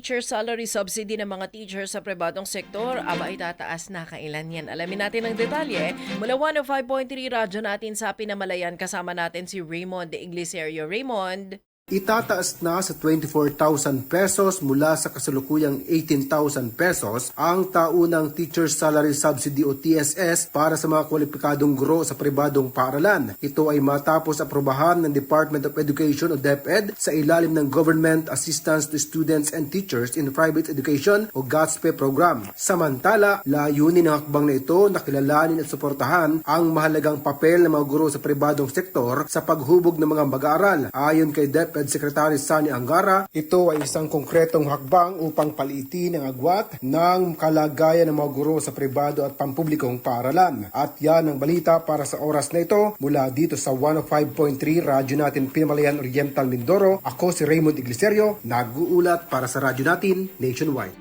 teacher salary subsidy ng mga teacher sa pribadong sektor, aba itataas na kailan yan. Alamin natin ang detalye. Mula 105.3 radyo natin sa Pinamalayan, kasama natin si Raymond Iglesiero. Raymond? Itataas na sa 24,000 pesos mula sa kasalukuyang 18,000 pesos ang taunang Teacher Salary Subsidy o TSS para sa mga kwalipikadong guro sa pribadong paaralan. Ito ay matapos aprobahan ng Department of Education o DepEd sa ilalim ng Government Assistance to Students and Teachers in Private Education o GASPE program. Samantala, layunin ng hakbang na ito na kilalanin at suportahan ang mahalagang papel ng mga guro sa pribadong sektor sa paghubog ng mga mag-aaral. Ayon kay DepEd Secretary Sani Angara, ito ay isang konkretong hakbang upang paliitin ang agwat ng kalagayan ng mga guro sa pribado at pampublikong paaralan. At yan ang balita para sa oras na ito mula dito sa 105.3 Radyo Natin Pinamalayan Oriental Mindoro. Ako si Raymond Iglesiero, nag-uulat para sa Radyo Natin Nationwide.